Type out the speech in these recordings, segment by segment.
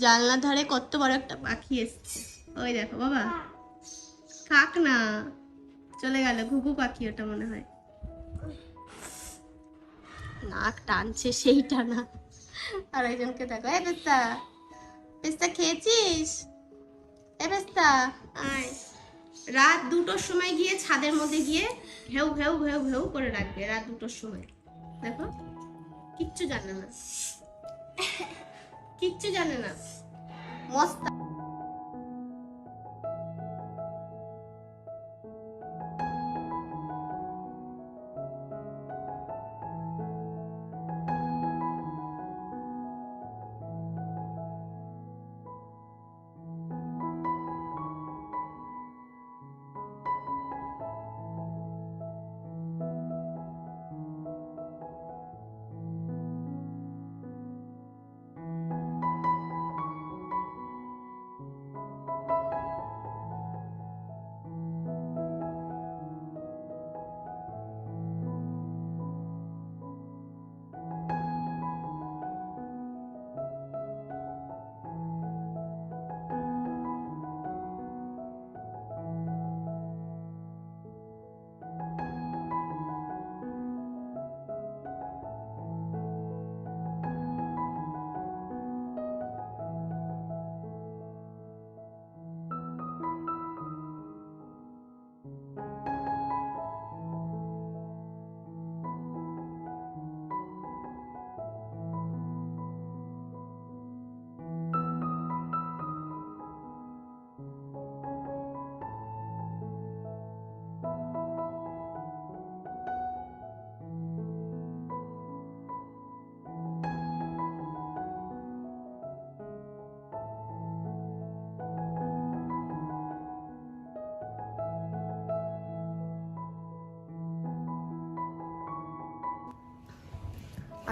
জানলার ধারে কত বড় একটা পাখি এসছে। ওই দেখো বাবা। থাক না। চলে গেল ঘুঘু পাখি ওটা মনে হয়। নাক টানছে সেই টানা আর একজনকে দেখো, এ পেস্তা পেস্তা খেয়েছিস? এ পেস্তা আয়। রাত দুটোর সময় গিয়ে ছাদের মধ্যে গিয়ে ঘেউ ঘেউ ঘেউ ঘেউ করে রাখবে রাত দুটোর সময়। দেখো, কিচ্ছু জানে না। কিচ্ছু জানে না। মস্ত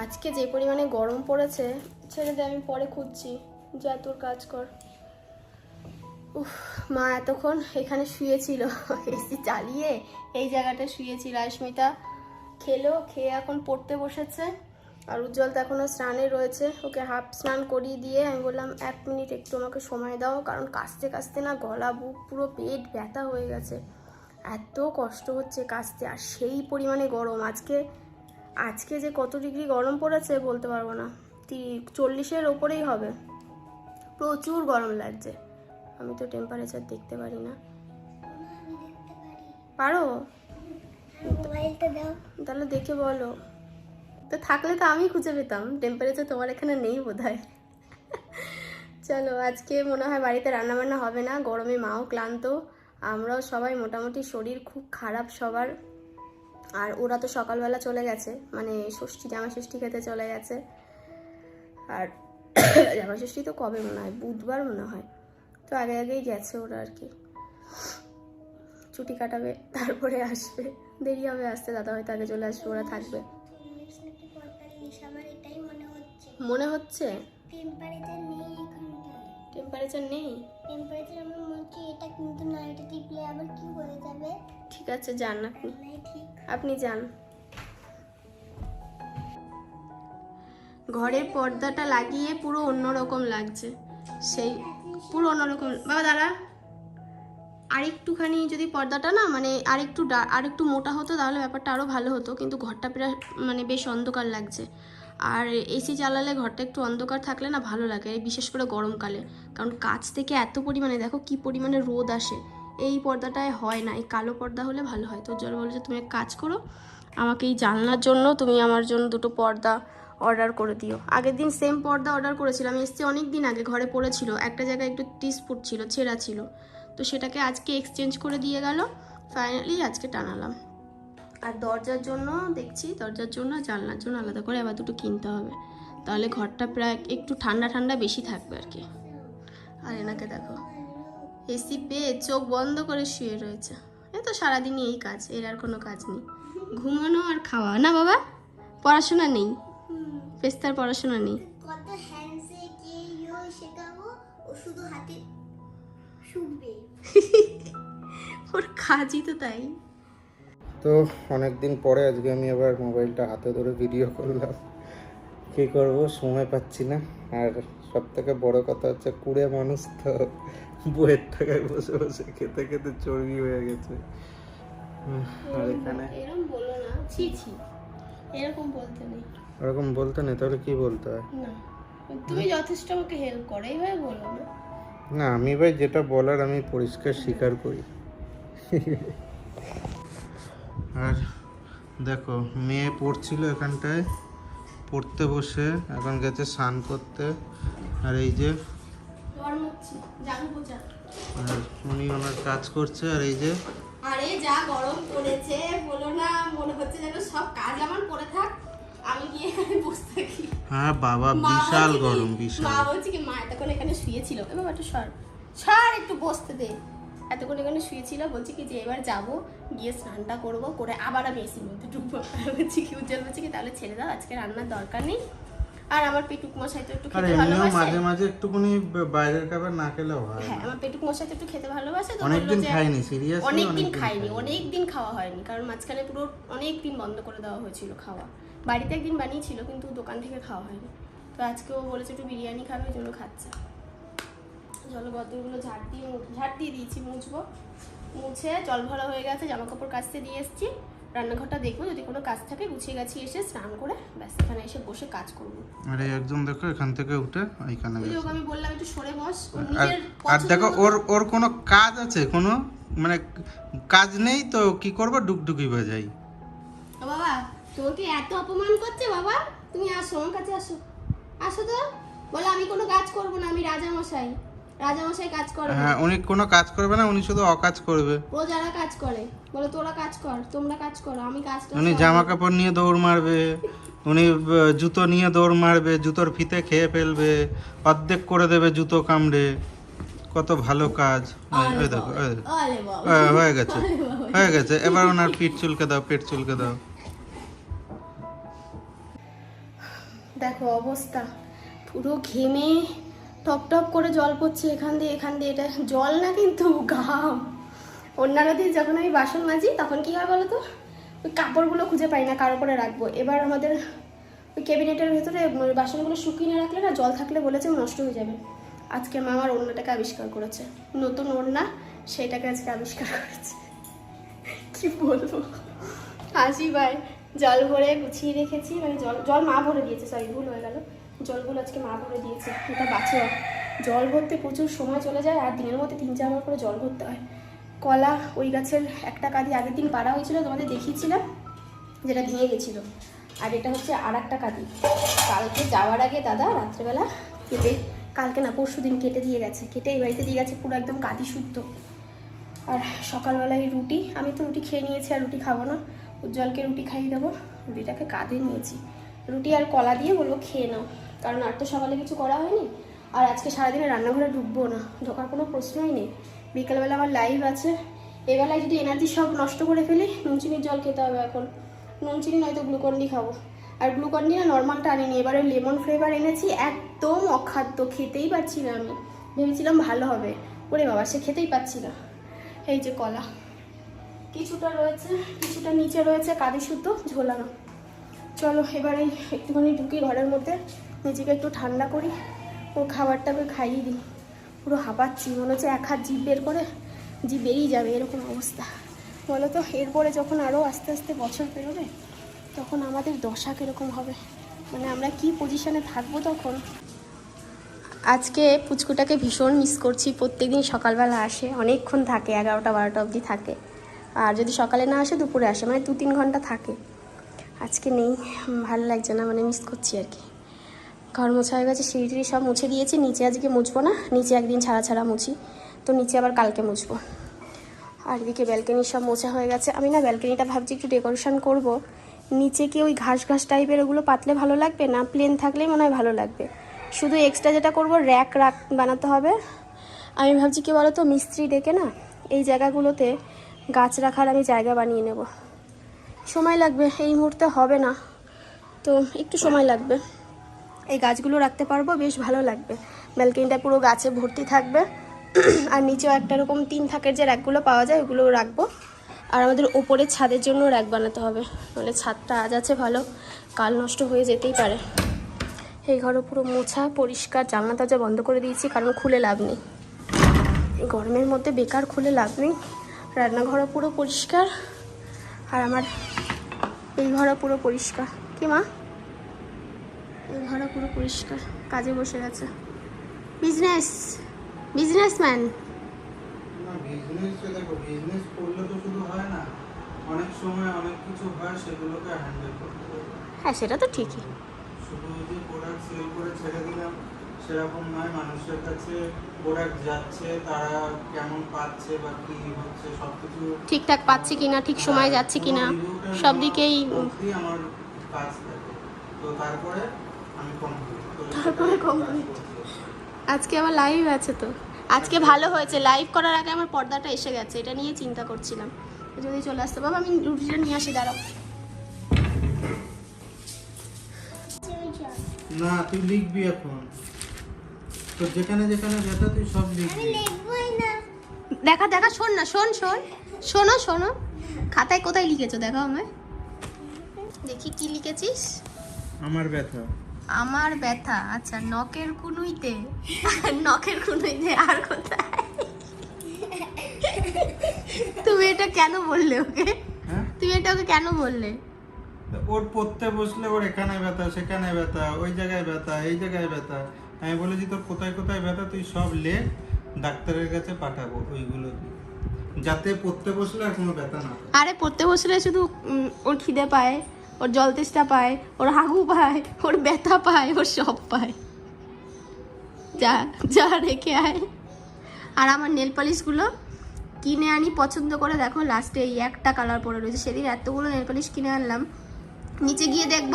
আজকে যে পরিমাণে গরম পড়েছে, ছেড়ে দে, আমি পরে খুঁজছি। যা তোর কাজ কর। উফ, মা এতক্ষণ এখানে শুয়েছিল। এসি চালিয়ে এই জায়গাটা শুয়েছিল আয়স্মিতা খেলো, খেয়ে এখন পড়তে বসেছে। আর উজ্জ্বল তো এখনও স্নানে রয়েছে। ওকে হাফ স্নান করিয়ে দিয়ে আমি বললাম, এক মিনিট, একটু আমাকে সময় দাও। কারণ কাশতে কাশতে না গলা, বুক পুরো পেট ব্যথা হয়ে গেছে। এত কষ্ট হচ্ছে কাশতে, আর সেই পরিমাণে গরম। আজকে আজকে যে কত ডিগ্রি গরম পড়েছে বলতে পারব না। তি- চল্লিশের ওপরেই হবে। প্রচুর গরম লাগছে। আমি তো টেম্পারেচার দেখতে পারি না। পারো? তাহলে দেখে বলো। তো থাকলে তো আমি খুঁজে পেতাম। টেম্পারেচার তোমার এখানে নেই বোধ হয় চলো আজকে মনে হয় বাড়িতে রান্নাবান্না হবে না। গরমে মাও ক্লান্ত। আমরাও সবাই মোটামুটি শরীর খুব খারাপ সবার। আর ওরা তো সকালবেলা চলে গেছে মানে ষষ্ঠী জামা ষষ্ঠী খেতে চলে গেছে। আর জামা ষষ্ঠী তো কবে মনে হয়? বুধবার মনে হয়। তো আগে আগেই গেছে ওরা আর কি। ছুটি কাটাবে তারপরে আসবে। দেরি হবে আসতে দাদা হয়তো আগে চলে আসবে ওরা থাকবে। মনে হচ্ছে? টেম্পারেচার নেই? টেম্পারেচার আমার মনে হচ্ছে এটা কিন্তু না এটা টিপলে আবার কি হয়ে যাবে? ঠিক আছে যান আপনি। আপনি যান। ঘরের পর্দাটা লাগিয়ে পুরো অন্যরকম লাগছে। সেই পুরো অন্যরকম। বাবা দাঁড়া। আরেকটুখানি যদি পর্দাটা না মানে আরেকটু আরেকটু মোটা হতো তাহলে ব্যাপারটা আরও ভালো হতো। কিন্তু ঘরটা প্রায় মানে বেশ অন্ধকার লাগছে। আর এসি চালালে ঘরটা একটু অন্ধকার থাকলে না ভালো লাগে বিশেষ করে গরমকালে। কারণ কাছ থেকে এত পরিমাণে, দেখো কি পরিমাণে রোদ আসে। এই পর্দাটায় হয় না, এই কালো পর্দা হলে ভালো হয়। তো জল বলে যে তুমি এক কাজ করো, আমাকে এই জানলার জন্য তুমি আমার জন্য দুটো পর্দা অর্ডার করে দিও। আগের দিন সেম পর্দা অর্ডার করেছিলাম এসছে অনেক দিন আগে, ঘরে পড়েছিল, একটা জায়গায় একটু টিসপুট ছিল, ছেঁড়া ছিল। তো সেটাকে আজকে এক্সচেঞ্জ করে দিয়ে গেল ফাইনালি আজকে টানালাম। আর দরজার জন্য দেখছি দরজার জন্য জানলার জন্য আলাদা করে আবার দুটো কিনতে হবে। তাহলে ঘরটা প্রায় একটু ঠান্ডা ঠান্ডা বেশি থাকবে আর কি। আর এনাকে দেখো এসি পেয়ে চোখ বন্ধ করে শুয়ে রয়েছে। এ তো সারাদিনই এই কাজ এর আর কোনো কাজ নেই। ঘুমানো আর খাওয়া। না বাবা পড়াশোনা নেই। পেস্তার পড়াশোনা নেই। কত হ্যান্ডসে কে ইও শেখাবো? ও শুধু হাতে শুকবে ওর কাজই তো তাই। তো অনেক দিন পরে আজকে আমি আবার মোবাইলটা হাতে ধরে ভিডিও করলাম। কী করব? সময় পাচ্ছি না। আর সব থেকে বড় কথা হচ্ছে কুড়ে মানুষ তো বইয়ের টাকায় বসে বসে খেতে খেতে চর্বি হয়ে গেছে। আর এখানে এরকম বলতে নেই। ওরকম বলতে নেই তাহলে কি বলতে হয়? না। তুমি যথেষ্ট আমাকে হেল্প করো এইভাবে বলো না। না আমি ভাই যেটা বলার আমি পরিষ্কার স্বীকার করি। আর দেখো মেয়ে পড়ছিল এখানটায় পড়তে বসে এখন গেছে স্নান করতে। আর এই যে আর উনি ওনার কাজ করছে আর এই যে আরে যা গরম পড়েছে বলো না মনে হচ্ছে যেন সব কাজ আমার পড়ে থাক। আমি গিয়ে এখানে বসে থাকি। হ্যাঁ বাবা বিশাল গরম মা বিশাল। বলছে কি মা এতক্ষণ এখানে শুয়েছিল। এ বাবা একটু সর সর একটু বসতে দে। এতক্ষণ এখানে শুয়েছিল বলছি কি যে এবার যাব গিয়ে স্নানটা করব করে আবার আমি এসির মধ্যে ঢুকবো। বলছি কি উজ্জ্বল বলছি কি তাহলে ছেড়ে দাও আজকে রান্নার দরকার নেই। আর আমার পেটুক মশাই তো একটু খেতে ভালোবাসে। মাঝে মাঝে একটুখানি বাইরের খাবার না খেলেও হয়। হ্যাঁ আমার পেটুক মশাই তো একটু খেতে ভালোবাসে তো বলল অনেকদিন যে খাইনি সিরিয়াসলি অনেক দিন খাইনি অনেক দিন খাওয়া হয়নি কারণ মাঝখানে পুরো অনেক দিন বন্ধ করে দেওয়া হয়েছিল খাওয়া। বাড়িতে একদিন বানিয়েছিল কিন্তু দোকান থেকে খাওয়া হয়নি। তো আজকে ও বলেছে একটু বিরিয়ানি খাবে ওই জন্য খাচ্ছে। জল গদ্দরগুলো ঝাড় দিয়ে ঝাড় দিয়ে দিয়েছি মুছবো। মুছে জল ভরা হয়ে গেছে জামা কাপড় কাচতে দিয়ে এসেছি। রান্নাঘরটা দেখব যদি কোনো কাজ থাকে গুছিয়ে গেছি এসে স্নান করে ব্যাস এখানে এসে বসে কাজ করব। আরে একজন দেখো এখান থেকে উঠে এইখানে গেছে আমি বললাম একটু সরে বস আর দেখো ওর ওর কোনো কাজ আছে? কোনো মানে কাজ নেই তো কি করব? ডুকডুকি বাজাই। ও বাবা তোমাকে এত অপমান করছে বাবা? তুমি আসো আমার কাছে আসো। আসো তো। বলো আমি কোনো কাজ করব না আমি রাজা মশাই রাজা মশাই কাজ করে হ্যাঁ উনি কোনো কাজ করবে না উনি শুধু অকাজ করবে। প্রজারা কাজ করে বলো তোরা কাজ কর তোমরা কাজ করো আমি কাজটা উনি জামা কাপড় নিয়ে দৌড় মারবে উনি জুতো নিয়ে দৌড় মারবে জুতোর ফিতে খেয়ে ফেলবে অর্ধেক করে দেবে জুতো কামড়ে। কত ভালো কাজ। দেখো বাবা। হ্যাঁ, হয়ে গেছে হয়ে গেছে। এবার ওনার পিঠ চুলকে দাও পেট চুলকে দাও। দেখো অবস্থা পুরো ঘেমে টপ টপ করে জল পড়ছে এখান দিয়ে এখান দিয়ে। এটা জল না কিন্তু ঘাম। অন্যান্য দিন যখন আমি বাসন মাজি, তখন কি হয় বলো তো? ওই কাপড়গুলো খুঁজে পাই না কারও করে রাখব। এবার আমাদের ওই ক্যাবিনেটের ভেতরে বাসনগুলো শুকিয়ে না রাখলে না জল থাকলে বলেছে নষ্ট হয়ে যাবে। আজকে মা আমার ওড়নাটাকে আবিষ্কার করেছে। নতুন ওড়না সেটাকে আজকে আবিষ্কার করেছে। কি বলব? হাসি ভাই, জল ভরে গুছিয়ে রেখেছি। মানে জল জল মা ভরে দিয়েছে সরি ভুল হয়ে গেল। জলগুলো আজকে মা ভরে দিয়েছে। এটা বাঁচে জল ভরতে প্রচুর সময় চলে যায় আর দিনের মধ্যে তিন চারবার করে জল ভরতে হয়। কলা, ওই গাছের একটা কাঁদি আগের দিন পাড়া হয়েছিল, তোমাদের দেখিয়েছিলাম, যেটা ভেঙে গেছিল। আর এটা হচ্ছে আর একটা কাঁদি। কালকে যাওয়ার আগে দাদা রাত্রেবেলা কেটে, কালকে না পরশু দিন কেটে দিয়ে গেছে। কেটে এই বাড়িতে দিয়ে গেছে, পুরো একদম কাঁদি শুদ্ধ। আর সকালবেলায় রুটি, আমি তো রুটি খেয়ে নিয়েছি আর রুটি খাব না। উজ্জ্বলকে রুটি খাইয়ে দেবো। রুটিটাকে কাঁধে নিয়েছি। রুটি আর কলা দিয়ে বলব খেয়ে নাও। কারণ আর তো সকালে কিছু করা হয়নি। আর আজকে সারাদিনে রান্নাঘরে ঢুকবো না। ঢোকার কোনো প্রশ্নই নেই। বিকেলবেলা আমার লাইভ আছে। এবেলায় যদি এনার্জি সব নষ্ট করে ফেলি নুন চিনির জল খেতে হবে এখন। নুন চিনি নয়তো গ্লুকন ডি খাব। আর গ্লুকন ডি না নর্মালটা আনিনি। এবারে লেমন ফ্লেভার এনেছি একদম অখাদ্য। খেতেই পারছি না আমি। ভেবেছিলাম ভালো হবে। ওরে বাবা, সে খেতেই পাচ্ছি না। এই যে কলা। কিছুটা রয়েছে, কিছুটা নিচে রয়েছে কাদি সুতো, ঝোলানো। চলো, এবারে একটুখানি ঢুকি ঘরের মধ্যে। নিজেকে একটু ঠান্ডা করি ও খাবারটাকে খাইয়ে দিই। পুরো হাঁপাচ্ছি, মনে হচ্ছে এক হাত জিভ বের করে, জিভ বেরিয়ে যাবে এরকম অবস্থা। বলো তো এরপরে যখন আরও আস্তে আস্তে বছর পেরোবে, তখন আমাদের দশা কীরকম হবে? মানে আমরা কি পজিশনে থাকব তখন? আজকে পুচকুটাকে ভীষণ মিস করছি, প্রত্যেকদিন সকালবেলা আসে, অনেকক্ষণ থাকে, এগারোটা, বারোটা অবধি থাকে। আর যদি সকালে না আসে, দুপুরে আসে মানে দু তিন ঘণ্টা থাকে। আজকে নেই, ভালো লাগছে না মানে মিস করছি আর কি। ঘর মোছা হয়ে গেছে, সিঁড়ি টিড়ি সব মুছে দিয়েছি, নিচে আজকে মুছবো না, নিচে একদিন ছাড়া ছাড়া মুছি, তো নিচে আবার কালকে মুছবো। আর এদিকে ব্যালকনি সব মোছা হয়ে গেছে। আমি না ব্যালকনিটা ভাবছি একটু ডেকোরেশন করব। নিচে কি ওই ঘাস ঘাস টাইপের ওগুলো পাতলে ভালো লাগবে, না প্লেন থাকলেই মনে হয় ভালো লাগবে? শুধু এক্সট্রা যেটা করব র্যাক রাক বানাতে হবে। আমি ভাবছি কি বলো তো মিস্ত্রি ডেকে না এই জায়গাগুলোতে গাছ রাখার আমি জায়গা বানিয়ে নেব। সময় লাগবে, এই মুহূর্তে হবে না। তো একটু সময় লাগবে। এই গাছগুলো রাখতে পারব, বেশ ভালো লাগবে। ব্যালকনিটা পুরো গাছে ভর্তি থাকবে। আর নিচেও একটা রকম তিন থাকের যে র্যাকগুলো পাওয়া যায় ওগুলোও রাখব। আর আমাদের ওপরে ছাদের জন্য র্যাক বানাতে হবে, নাহলে ছাদটা আজ আছে ভালো, কাল নষ্ট হয়ে যেতেই পারে। এই ঘরে পুরো মোছা, পরিষ্কার, জানলা দরজা বন্ধ করে দিয়েছি, কারণ খুলে লাভ নেই। গরমের মধ্যে বেকার খুলে লাভ নেই। রান্নাঘরও পুরো পরিষ্কার, আর আমার এই ঘরও পুরো পরিষ্কার। কি মা? এই ঘরও পুরো পরিষ্কার কাজে বসে গেছে। বিজনেস বিজনেসম্যান না বিজনেস করলে তো শুধু হয় না অনেক সময় অনেক কিছু হয় সেগুলোকে হ্যান্ডেল করতে হ্যাঁ। সেটা তো ঠিকই। শুধু যে প্রোডাক্ট সেল করে ছেড়ে দিলাম সেরকম নয় মানুষের কাছে প্রোডাক্ট যাচ্ছে তারা কেমন পাচ্ছে বা কি হচ্ছে ঠিকঠাক পাচ্ছি কিনা ঠিক সময় যাচ্ছে কিনা সব দিকেই আমার কাজ থাকে। তো তারপরে আমি কমপ্লিট তারপরে আজকে আবার লাইভ আছে তো। আজকে ভালো হয়েছে। লাইভ করার আগে আমার পর্দাটা এসে গেছে। এটা নিয়ে চিন্তা করছিলাম। যদি চলে আসতে বাবা আমি রুটিটা নিয়ে আসি দাঁড়াও। না তুই লিখবি এখন। তো যেখানে যেখানে ব্যথা তুই সব আমি লিখবি লিখবই না। দেখা দেখা শোন না শোন শোন। শোনো শোনো। খাতায় কোথায় লিখেছো? দেখো আমায়। দেখি কি লিখেছিস। আমার ব্যথা। আমার ব্যথা আচ্ছা নখের কুনুইতে? নখের কুনুইতে আর কোথায়? তুমি এটা কেন বললে ওকে? হ্যাঁ? তুমি এটা ওকে কেন বললে? তো ওর পড়তে বসলে ওর এখানে ব্যথা সেখানে ব্যথা ওই জায়গায় ব্যথা এই জায়গায় ব্যথা। আমি বলেছি তোর কোথায় কোথায় ব্যথা? তুই সব লেখ ডাক্তারের কাছে পাঠাবো ওইগুলো। যাতে পড়তে বসলে আর কোনো ব্যথা না আরে পড়তে বসলে শুধু ওর খিদে পায়। ওর জল তেষ্টা পায়, ওর হাগু পায়, ওর ব্যথা পায়, ওর সব পায়। যা যা রেখে আয়। আর আমার নেল পালিশগুলো কিনে আনি পছন্দ করে। দেখো লাস্টে এই একটা কালার পরে রয়েছে। সেদিন এতগুলো নেল পালিশ কিনে আনলাম। নিচে গিয়ে দেখব,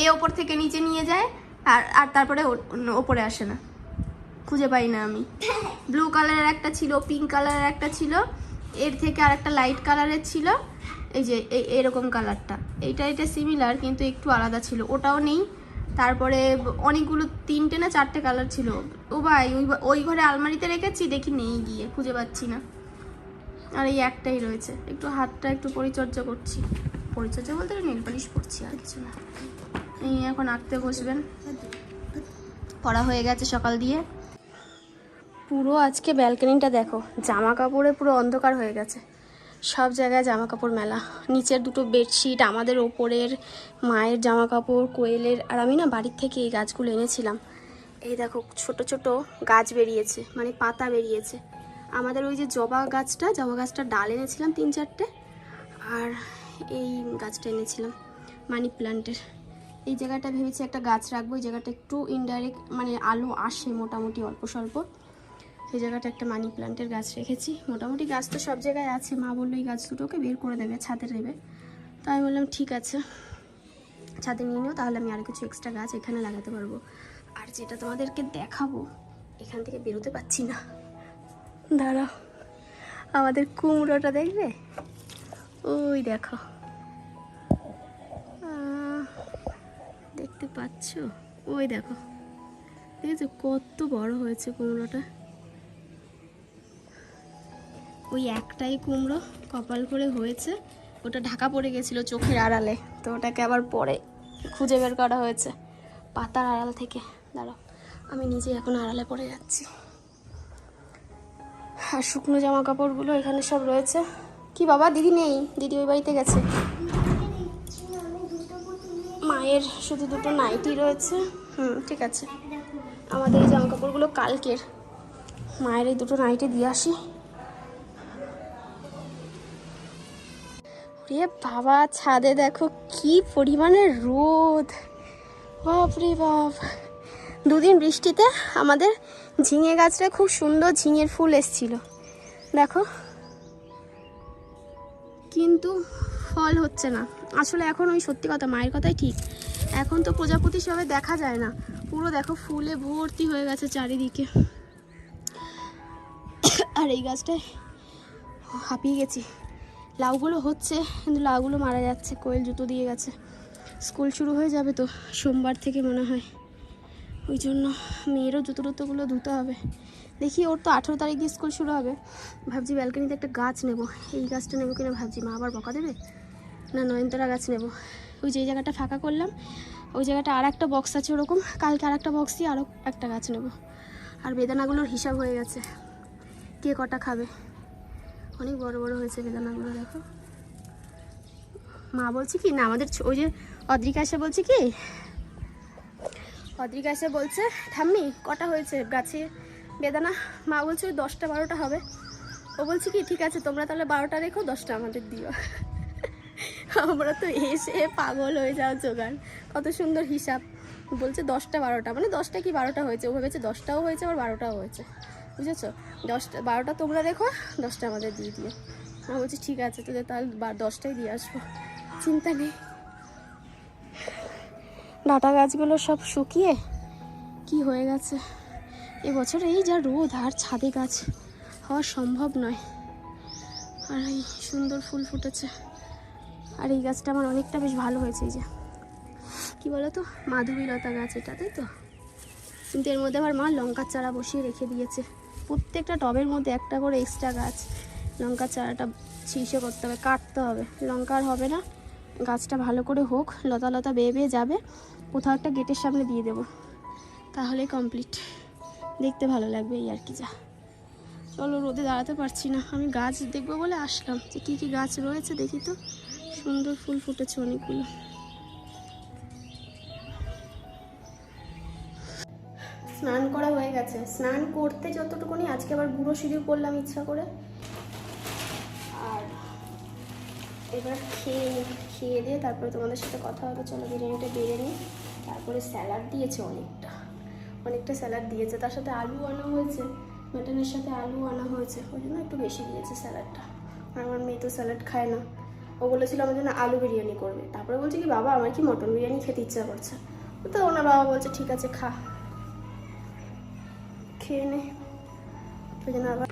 এ ওপর থেকে নিচে নিয়ে যায়, আর আর তারপরে ওপরে আসে না। খুঁজে পাই না আমি। ব্লু কালারের একটা ছিল পিঙ্ক কালারের একটা ছিল। এর থেকে আর একটা লাইট কালারের ছিল। এই যে এই এরকম কালারটা। এইটা এটা সিমিলার কিন্তু একটু আলাদা ছিল। ওটাও নেই। তারপরে অনেকগুলো, তিনটে না চারটে কালার ছিল। ও ভাই, ওই ওই ঘরে আলমারিতে রেখেছি, দেখি নেই গিয়ে, খুঁজে পাচ্ছি না। আর এই একটাই রয়েছে। একটু হাতটা একটু পরিচর্যা করছি। পরিচর্যা বলতে নেল পালিশ করছি, আর কিছু না। এই এখন আঁকতে বসবেন। পড়া হয়ে গেছে সকাল দিয়ে। পুরো আজকে ব্যালকনিটা দেখো। জামা কাপড়ে পুরো অন্ধকার হয়ে গেছে। সব জায়গায় জামা কাপড় মেলা। নিচের দুটো বেডশিট, আমাদের ওপরের মায়ের জামা কাপড় কোয়েলের, আর আমি না বাড়ির থেকে এই গাছগুলো এনেছিলাম। এই দেখো, ছোট ছোট গাছ বেরিয়েছে মানে পাতা বেরিয়েছে। আমাদের ওই যে জবা গাছটা জবা গাছটা ডাল এনেছিলাম তিন চারটে, আর এই গাছটা এনেছিলাম মানি প্ল্যান্টের এই জায়গাটা ভেবেছি একটা গাছ রাখব, এই জায়গাটা একটু ইনডাইরেক্ট মানে আলো আসে মোটামুটি অল্প স্বল্প। সেই জায়গাটা একটা মানি প্ল্যান্টের গাছ রেখেছি। মোটামুটি গাছ তো সব জায়গায় আছে। মা বলল এই গাছ দুটোকে বের করে দেবে, ছাদে দেবে। তো আমি বললাম, ঠিক আছে, ছাদে নিয়ে নিও, তাহলে আমি আরও কিছু এক্সট্রা গাছ এখানে লাগাতে পারব। আর যেটা তোমাদেরকে দেখাবো, এখান থেকে বেরোতে পারছি না। দাঁড়াও, আমাদের কুমড়োটা দেখবে? ওই দেখো। দেখতে পাচ্ছ? ওই দেখো। দেখেছ কত বড় হয়েছে কুমড়োটা? ওই একটাই কুমড়ো কপাল করে হয়েছে। ওটা ঢাকা পড়ে গেছিল চোখের আড়ালে। তো ওটাকে আবার পরে খুঁজে বের করা হয়েছে পাতার আড়াল থেকে। দাঁড়াও, আমি নিজে এখন আড়ালে পড়ে যাচ্ছি। আর শুকনো জামা কাপড়গুলো এখানে সব রয়েছে। কি বাবা, দিদি নেই? দিদি ওই বাড়িতে গেছে। মায়ের শুধু দুটো নাইটি রয়েছে। হুম, ঠিক আছে। আমাদের এই জামা কাপড়গুলো কালকের। মায়ের এই দুটো নাইটি দিয়ে আসি। রে বাবা, ছাদে দেখো কি পরিমাণে রোদ। বাপরে বাপ। দুদিন বৃষ্টিতে আমাদের ঝিঙে গাছটা খুব সুন্দর ঝিঙের ফুল এসছিল। দেখো। কিন্তু ফল হচ্ছে না। আসলে এখন ওই সত্যি কথা, মায়ের কথাই ঠিক। এখন তো প্রজাপতি সবে দেখা যায় না। পুরো দেখো ফুলে ভর্তি হয়ে গেছে চারিদিকে। আর এই গাছটায় হাঁপিয়ে গেছি। লাউগুলো হচ্ছে, কিন্তু লাউগুলো মারা যাচ্ছে, কোয়েল জুতো দিয়ে গেছে। স্কুল শুরু হয়ে যাবে তো, সোমবার থেকে মনে হয়। ওই জন্য মেয়েরও জুতো টুতোগুলো ধুতে হবে। দেখি, ওর তো আঠেরো তারিখ দিয়ে স্কুল শুরু হবে। ভাবছি ব্যালকনিতে একটা গাছ নেব। এই গাছটা নেব কিনা ভাবছি। মা আবার বকা দেবে? না, নয়নতারা গাছ নেব। ওই যে জায়গাটা ফাঁকা করলাম, ওই জায়গাটা আর একটা বক্স আছে ওরকম। কালকে আর একটা বক্স দিয়ে আরও একটা গাছ নেব। আর বেদানাগুলোর হিসাব হয়ে গেছে। কে কটা খাবে? অনেক বড় বড় হয়েছে বেদানাগুলো, দেখো। মা বলছে কি, না, আমাদের ওই যে অদ্রিকা এসে বলছে কি, অদ্রিকা এসে বলছে, ঠাম্মি, কটা হয়েছে? গাছে বেদানা? মা বলছে, ওই দশটা বারোটা হবে। ও বলছে কি, ঠিক আছে, তোমরা তাহলে বারোটা রেখো, দশটা আমাদের দিও। আমরা তো এসে পাগল হয়ে যাও জোগাড়। কত সুন্দর হিসাব। বলছে, দশটা বারোটা। মানে দশটা কি বারোটা হয়েছে? ও ভেবেছে দশটাও হয়েছে, আবার বারোটাও হয়েছে। বুঝেছ? দশটা, বারোটা তোমরা দেখো, দশটা আমাদের দিয়ে দিও। আমি বলছি, ঠিক আছে তোদের তাহলে দশটাই দিয়ে আসব। চিন্তা নেই। ডাটা গাছগুলো সব শুকিয়ে কি হয়ে গেছে? এবছর এই যা রোদ আর ছাদে গাছ হওয়া সম্ভব নয়। আর এই সুন্দর ফুল ফুটেছে। আর এই গাছটা আমার অনেকটা বেশ ভালো হয়েছে, এই যে। কী বলো তো মাধবীলতা গাছ এটা, তাই তো? কিন্তু এর মধ্যে আমার মা লঙ্কার চারা বসিয়ে রেখে দিয়েছে। প্রত্যেকটা টবের মধ্যে একটা করে এক্সট্রা গাছ, লঙ্কার চারাটা ছিঁচে করতে হবে, কাটতে হবে। লঙ্কার হবে না, গাছটা ভালো করে হোক, লতা লতা বেয়ে বেয়ে যাবে, কোথাও একটা গেটের সামনে দিয়ে দেবো। তাহলে কমপ্লিট দেখতে ভালো লাগবে এই আর কি যা। চলো রোদে দাঁড়াতে পারছি না, আমি গাছ দেখব বলে আসলাম। যে কী কী গাছ রয়েছে দেখি তো। সুন্দর ফুল ফুটেছে অনেকগুলো। স্নান করা হয়ে গেছে। স্নান করতে যতটুকুনি, আজকে আবার বুড়ো সিঁড়ি করলাম ইচ্ছা করে। আর এবার খেয়ে খেয়ে দিয়ে তারপরে তোমাদের সাথে কথা হবে। চলো বিরিয়ানিটা বেড়ে নিই। তারপরে স্যালাড দিয়েছে অনেকটা। অনেকটা স্যালাড দিয়েছে। তার সাথে আলু আনা হয়েছে। মাটনের সাথে আলু আনা হয়েছে। ওই জন্য একটু বেশি দিয়েছে স্যালাডটা। আর আমার মেয়ে তো স্যালাড খায় না। ও বলেছিল আমার জন্য আলু বিরিয়ানি করবে। তারপরে বলছে কি, বাবা, আমার কি মটন বিরিয়ানি খেতে ইচ্ছা করছে? তো ওনার বাবা বলছে, ঠিক আছে, খা। খেয়ে নে। জন্য আবার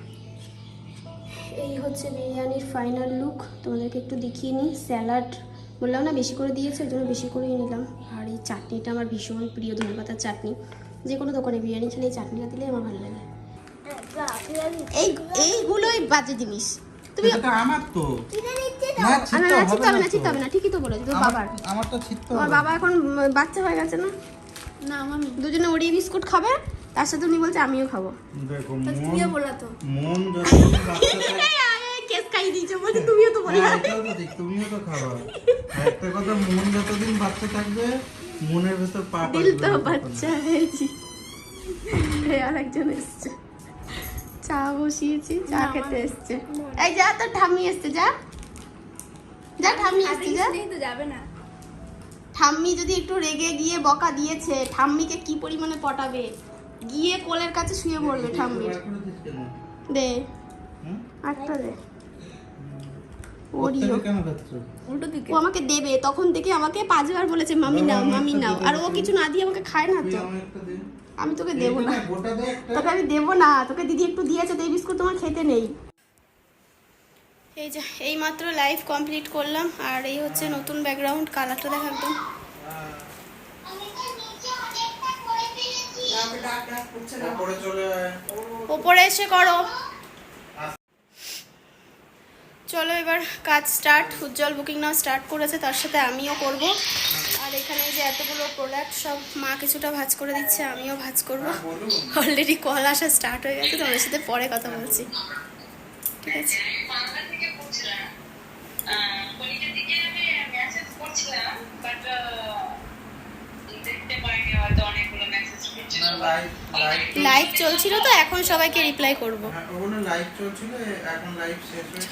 এই হচ্ছে বিরিয়ানির ফাইনাল লুক তোমাদেরকে একটু দেখিয়ে নিই। স্যালাড বললাম না বেশি করে দিয়েছে ওই জন্য বেশি করেই নিলাম। আর এই চাটনিটা আমার ভীষণ প্রিয় ধনেপাতার চাটনি। যে কোনো দোকানে বিরিয়ানি খেলে এই চাটনিটা দিলে আমার ভালো লাগে। এই এইগুলোই বাজে জিনিস। তুমি আমার তো। কিনে না না না হবে চিন্তা হবে না না চিন্তা হবে না ঠিকই তো বলেছ তোর বাবার। আমার- আমার তো ছিটতে তোমার বাবা এখন বাচ্চা হয়ে গেছে না? না আমার দুজনে ওরিয়ে বিস্কুট খাবে? তার সাথে উনি বলছে আমিও খাব। দেখো তুমিও বললা তো। মন কেস দিয়েছে বলছে তুমিও তো হ্যাঁ, তো তুমিও তো খাবা। আর একটা কথা মন যতদিন বাচ্চা থাকবে মনের ভেতর পা দিল তো বাচ্চা হয়েছি। আর একজন এসছে। চা বসিয়েছি চা খেতে এসছে। এই যা এসছে যা। যা এসছে যা। তো যাবে না। ঠাম্মি যদি একটু রেগে গিয়ে বকা দিয়েছে ঠাম্মিকে কি পরিমাণে পটাবে? গিয়ে কোলের কাছে শুয়ে পড়বে ঠাম্মির। দে। একটা দে। ওরিও ও আমাকে দেবে। তখন থেকে আমাকে পাঁচবার বলেছে মামি নাও মামি নাও। আর ও কিছু না দিয়ে আমাকে খায় না তো। আমি তোকে দেবো না। তোকে আমি দেবো না। তোকে দিদি একটু দিয়েছে তো এই বিস্কুট তোমার খেতে নেই। এই যে এই মাত্র লাইভ কমপ্লিট করলাম। আর এই হচ্ছে নতুন ব্যাকগ্রাউন্ড কালারটা দেখ একদম। ওপরে এসে করো। চলো এবার কাজ স্টার্ট উজ্জ্বল বুকিং নাও স্টার্ট করেছে তার সাথে আমিও করব। আর এখানে যে এতগুলো প্রোডাক্ট সব মা কিছুটা ভাজ করে দিচ্ছে আমিও ভাজ করব। অলরেডি কল আসা স্টার্ট হয়ে গেছে তোমাদের সাথে পরে কথা বলছি। ঠিক আছে? বাট দেখতে পাইনি হয়তো অনেকগুলো মেসেজ লাইভ চলছিল। তো এখন সবাইকে রিপ্লাই করব। লাইভ চলছিল এখন লাইভ শেষ হয়েছে